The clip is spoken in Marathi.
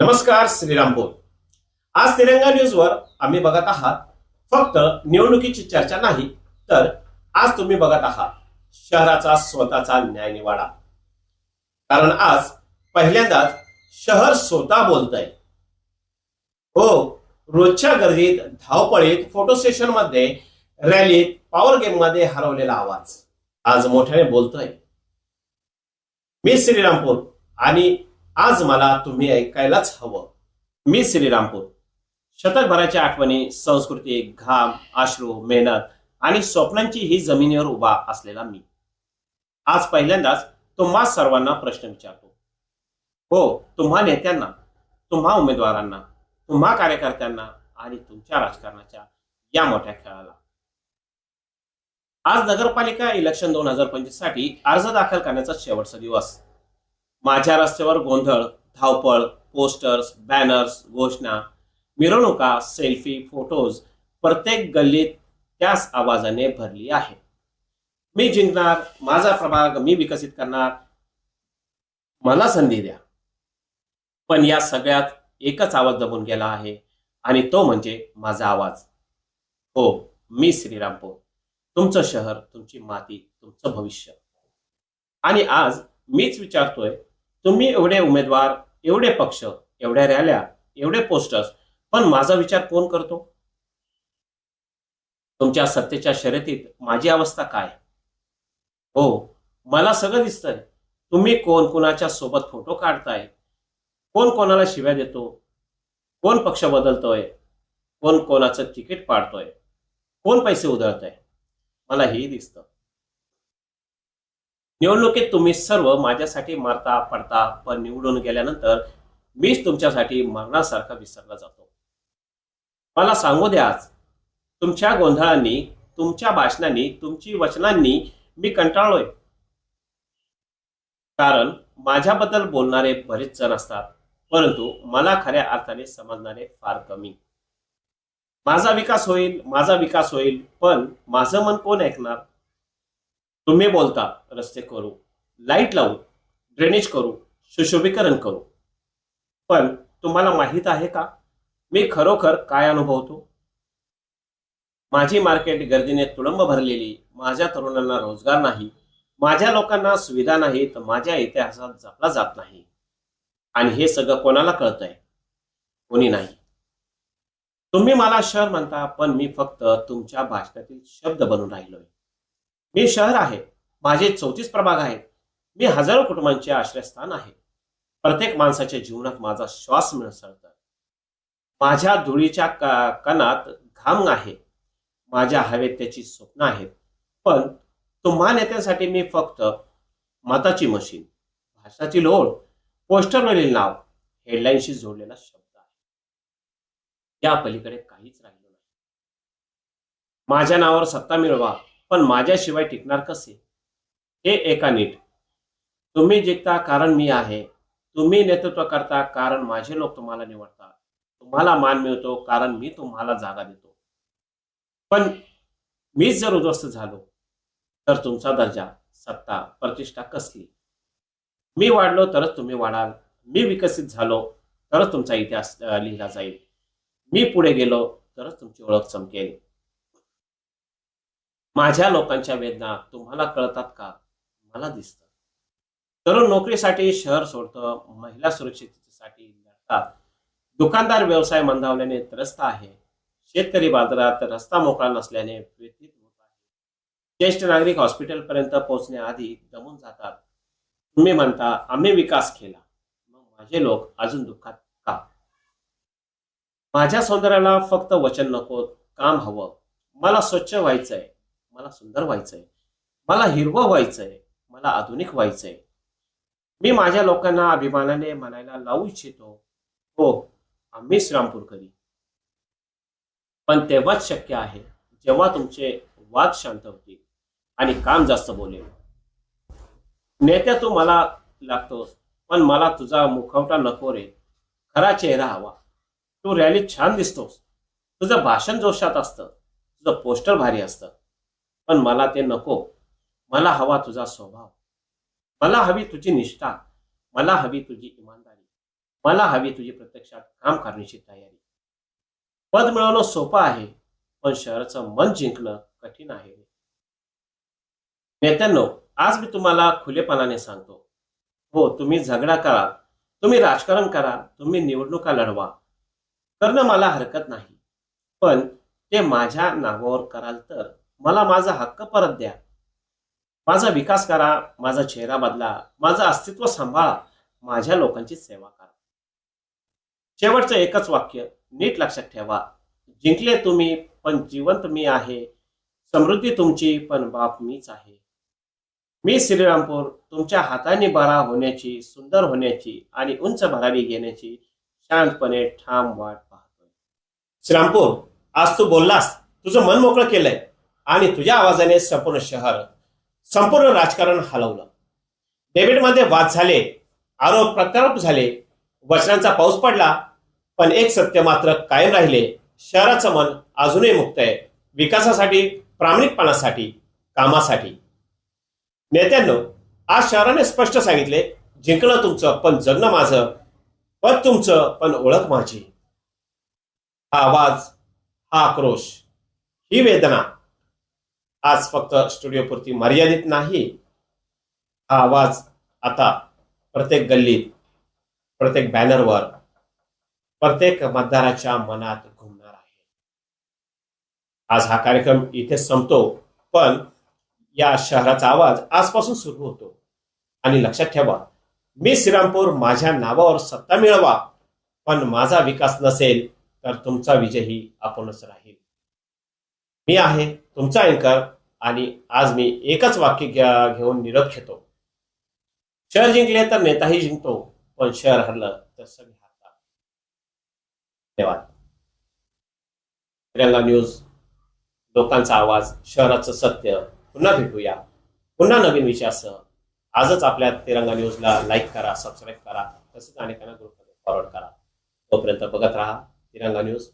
नमस्कार श्रीरामपूर आज तिरंगा न्यूजवर आम्ही बघत आहात फक्त निवडणुकीची चर्चा नाही तर आज तुम्ही बघत आहात शहराचा स्वतःचा न्याय निवाडा. कारण आज पहिल्यांदाच शहर स्वतः बोलतय. हो रोजच्या गर्दीत धावपळीत फोटो स्टेशनमध्ये रॅलीत पॉवर गेममध्ये हरवलेला आवाज. आज मोठ्याने बोलतोय. मी श्रीरामपूर आणि आज मला तुम्ही ऐकायलाच हवं. मी श्रीरामपूर. शतकभराच्या आठवणी संस्कृती घाम आश्रू मेहनत आणि स्वप्नांची ही जमिनीवर उभा असलेला मी. आज पहिल्यांदाच तुम्हा सर्वांना प्रश्न विचारतो. हो तुम्हा नेत्यांना तुम्हा उमेदवारांना तुम्हा कार्यकर्त्यांना आणि तुमच्या राजकारणाच्या या मोठ्या खेळाला. आज नगरपालिका इलेक्शन दोन हजार पंचवीससाठी अर्ज दाखल करण्याचा शेवटचा दिवस. माझ्या रस्त्यावर गोंधळ धावपळ पोस्टर्स बॅनर्स घोषणा. मिरवणुका सेल्फी फोटोज प्रत्येक गल्लीत त्याच आवाजाने भरली आहे. मी जिंकणार माझा प्रभाग मी विकसित करणार. मला संधी द्या. पण या सगळ्यात एकच आवाज दबून गेला आहे आणि तो म्हणजे माझा आवाज. हो मी श्रीरामपूर तुमचं शहर तुमची माती तुमचं भविष्य. आणि आज मीच विचारतोय तुम्ही एवढे उमेदवार एवढे पक्ष एवढ्या रॅल्या एवढे पोस्टर्स पण माझा विचार कोण करतो? तुमच्या सत्तेच्या शर्यतीत माझी अवस्था काय? हो मला सगळं दिसतंय. तुम्ही कोण कोणाच्या सोबत फोटो काढताय? कोण कोणाला शिव्या देतो? कोण पक्ष बदलतोय? कोण कोणाचं तिकीट पाडतोय? कोण पैसे उधळतय? मला हेही दिसतं. निवडणुकीत तुम्ही सर्व माझ्यासाठी मारता पडता पण निवडून गेल्यानंतर मीच तुमच्यासाठी मरणासारखा विसरला जातो. मला सांगू द्या आज तुमच्या गोंधळांनी तुमच्या भाषणांनी तुमची वचनांनी मी कंटाळलोय. कारण माझ्याबद्दल बोलणारे बरेच जण असतात परंतु मला खऱ्या अर्थाने समजणारे फार कमी. माझा विकास होईल माझा विकास होईल पण माझं मन कोण ऐकणार? तुम्ही बोलता रस्ते करू लाइट लावू ड्रेनेज करू सुशोभीकरण करू. पण तुम्हाला माहीत आहे का? मी खरोखर काय अनुभवतो? माझी मार्केट गर्दीने तुडंब भरलेली माझ्या तरुणांना रोजगार नाही माझ्या लोकांना सुविधा नाही तर माझ्या इतिहासात जपला जात नाही. आणि हे सगळं कोणाला कळतंय? कोणी नाही. तुम्ही मला शहर म्हणता पण मी फक्त तुमच्या भाषणातील शब्द बनून राहिलोय. मी शहर आहे. माझे चौतीस प्रभाग आहेत. मी हजारो कुटुंबांचे आश्रयस्थान आहे. प्रत्येक माणसाच्या जीवनात माझा श्वास मिळसळत माझ्या धुळीच्या क- कणात घाम आहे. माझ्या हवेत त्याची स्वप्न आहेत. पण तुम्हा नेत्यांसाठी मी फक्त मताची मशीन भाषाची लोड पोस्टरवरील नाव हेडलाईनशी जोडलेला शब्द आहे. या पलीकडे काहीच राहिलं नाही. माझ्या नावावर सत्ता मिळवा. पण माझ्याशिवाय टिकणार कसे? हे एका नीट. तुम्ही जिंकता कारण मी आहे. तुम्ही नेतृत्व करता कारण माझे लोक तुम्हाला निवडतात. तुम्हाला मान मिळतो कारण मी तुम्हाला जागा देतो. पण मीच जर उद्ध्वस्त झालो तर तुमचा दर्जा सत्ता प्रतिष्ठा कसली? मी वाढलो तरच तुम्ही वाढाल. मी विकसित झालो तरच तुमचा इतिहास लिहिला जाईल. मी पुढे गेलो तरच तुमची ओळख चमकेल. माझ्या लोकांच्या वेदना तुम्हाला कळतात का? मला दिसतं. तरुण नोकरीसाठी शहर सोडतं महिला सुरक्षिततेसाठी लढतात. दुकानदार व्यवसाय मंदावल्याने त्रस्त आहे. शेतकरी बाजारात रस्ता मोकळा नसल्याने व्यथित होत आहे. ज्येष्ठ नागरिक हॉस्पिटल पर्यंत पोहोचण्याआधी दमून जातात. तुम्ही म्हणता आम्ही विकास केला. मग माझे लोक अजून दुःखात का? माझ्या सौंदर्याला फक्त वचन नको काम हवं. मला स्वच्छ व्हायचंय. मला सुंदर व्हायचंय. मला हिरवं व्हायचंय. मला आधुनिक व्हायचंय. मी माझ्या लोकांना अभिमानाने म्हणायला लावू इच्छितो. हो आम्ही श्रामपूरकरी पण तेव्हाच शक्य आहे जेव्हा तुमचे वाद शांत होतील आणि काम जास्त बोलेल. नेत्या तू मला लागतोस पण मला तुझा मुखवटा नको रे. खरा चेहरा हवा. तू रॅलीत छान दिसतोस. तुझं भाषण जोशात असतं. तुझं पोस्टर भारी असतं. पण मला ते नको. मला हवा तुझा स्वभाव. मला हवी तुझी निष्ठा. मला हवी तुझी इमानदारी. मला हवी तुझी प्रत्यक्षात काम करण्याची तयारी. पद मिळवणं सोपं आहे पण शहराचं मन जिंकणं कठीण आहे. नेत्यांनो आज मी तुम्हाला खुलेपणाने सांगतो. हो तुम्ही झगडा करा. तुम्ही राजकारण करा. तुम्ही निवडणुका लढवा. करणं मला हरकत नाही. पण ते माझ्या नावावर कराल तर. मला माझा हक्क परत द्या. माझा विकास करा माझा चेहरा बदला माझं अस्तित्व सांभाळा माझ्या लोकांची सेवा करा. शेवटचं एकच वाक्य नीट लक्षात ठेवा. जिंकले तुम्ही पण जिवंत मी आहे. समृद्धी तुमची पण बाप मीच आहे. मी श्रीरामपूर तुमच्या हाताने बरा होण्याची सुंदर होण्याची आणि उंच भरारी घेण्याची शांतपणे ठाम वाट पाहतोय. श्रीरामपूर आज तू बोललास. तुझं मन मोकळं केलंय. आणि तुझ्या आवाजाने संपूर्ण शहर संपूर्ण राजकारण हलवलं. डेबिटमध्ये वाद झाले आरोप प्रत्यारोप झाले वचनांचा पाऊस पडला पण एक सत्य मात्र कायम राहिले शहराचं मन अजूनही मुक्त आहे विकासासाठी प्रामाणिकपणासाठी कामासाठी. नेत्यांनो आज शहराने स्पष्ट सांगितले जिंकणं तुमचं पण जगणं माझं पद तुमचं पण ओळख माझी. हा आवाज हा आक्रोश ही वेदना आज फक्त स्टुडिओपुरती मर्यादित नाही. हा आवाज आता प्रत्येक गल्लीत प्रत्येक बॅनरवर प्रत्येक मतदाराच्या मनात घुमणार आहे. आज हा कार्यक्रम इथे संपतो पण या शहराचा आवाज आजपासून सुरू होतो. आणि लक्षात ठेवा मी श्रीरामपूर माझ्या नावावर सत्ता मिळवा पण माझा विकास नसेल तर तुमचा विजयही आपणच राहील. मी आहे तुमचा अँकर आणि आज मी एकच वाक्य घेऊन निरोप घेतो. शहर जिंकले तर नेताही जिंकतो पण शहर हरलं तर सगळे हरतात. धन्यवाद. तिरंगा न्यूज लोकांचा आवाज शहराचं सत्य पुन्हा भेटूया. पुन्हा नवीन विषयासह. आजच आपल्या तिरंगा न्यूजला लाईक करा सबस्क्राईब करा तसेच अनेकांना ग्रुपमध्ये फॉरवर्ड करा. तोपर्यंत बघत राहा तिरंगा न्यूज